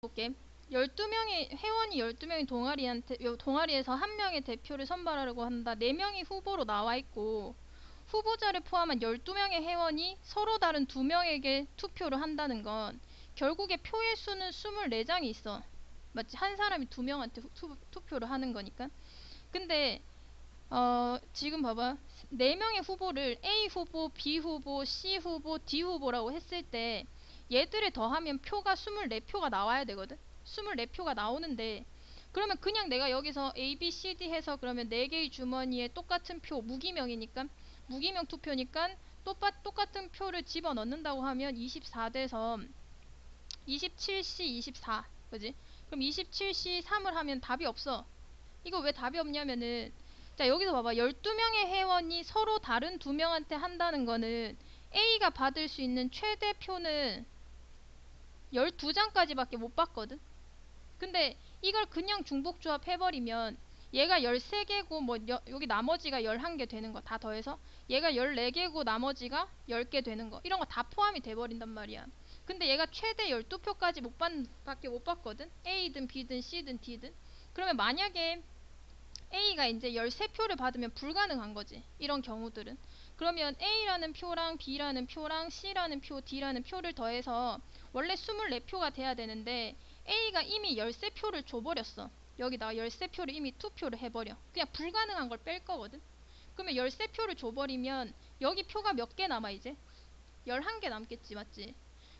볼게. 12명의 회원이 12명의 동아리한테 요 동아리에서 한 명의 대표를 선발하려고 한다. 4명이 후보로 나와 있고 후보자를 포함한 12명의 회원이 서로 다른 2명에게 투표를 한다는 건 결국에 표의 수는 24장이 있어. 맞지? 한 사람이 2명한테 투, 투표를 하는 거니까. 근데 어, 지금 봐봐. 4명의 후보를 A 후보, B 후보, C 후보, D 후보라고 했을 때 얘들을 더하면 표가 24표가 나와야 되거든. 24표가 나오는데 그러면 그냥 내가 여기서 A, B, C, D 해서 그러면 4개의 주머니에 똑같은 표, 무기명이니까 무기명 투표니까 똑같, 똑같은 표를 집어넣는다고 하면 24대서 27C 24 그지? 그럼 27C 3을 하면 답이 없어 이거 왜 답이 없냐면은 자 여기서 봐봐 12명의 회원이 서로 다른 두 명한테 한다는 거는 A가 받을 수 있는 최대 표는 12장까지밖에 못 받거든? 근데 이걸 그냥 중복 조합 해버리면 얘가 13개고 뭐 여, 여기 나머지가 11개 되는 거 다 더해서 얘가 14개고 나머지가 10개 되는 거. 이런 거 다 포함이 돼버린단 말이야. 근데 얘가 최대 12표까지 못 받, 밖에 못 받거든? A든 B든 C든 D든. 그러면 만약에 A가 이제 13표를 받으면 불가능한 거지 이런 경우들은 그러면 A라는 표랑 B라는 표랑 C라는 표, D라는 표를 더해서 원래 24표가 돼야 되는데 A가 이미 13표를 줘버렸어. 여기다가 13표를 이미 투표를 해버려. 그냥 불가능한 걸 뺄 거거든. 그러면 13표를 줘버리면 여기 표가 몇 개 남아 이제? 11개 남겠지 맞지?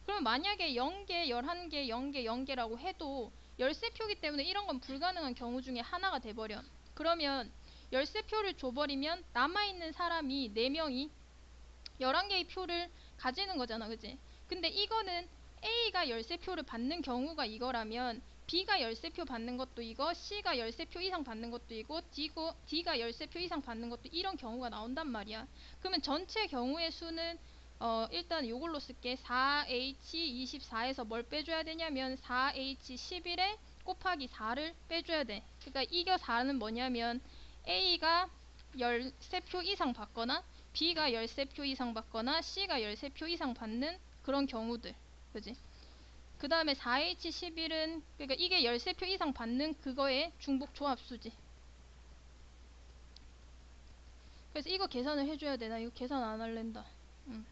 그럼 만약에 0개, 11개, 0개, 0개라고 해도 13표기 때문에 이런 건 불가능한 경우 중에 하나가 돼버려. 그러면 13표를 줘버리면 남아있는 사람이 4명이 11개의 표를 가지는 거잖아 그지? 근데 이거는 A가 13표를 받는 경우가 이거라면 B가 13표 받는 것도 이거 C가 13표 이상 받는 것도 이거 D고, D가 13표 이상 받는 것도 이런 경우가 나온단 말이야 그러면 전체 경우의 수는 어, 일단 요걸로 쓸게 4H24에서 뭘 빼줘야 되냐면 4H11에 곱하기 4를 빼줘야 돼 그러니까 이겨 4는 뭐냐면 A가 13표 이상 받거나 B가 13표 이상 받거나 C가 13표 이상 받는 그런 경우들 그지? 그 다음에 4H11은 그러니까 이게 13표 이상 받는 그거의 중복 조합수지. 그래서 이거 계산을 해줘야 되나? 이거 계산 안 할랜다. 응.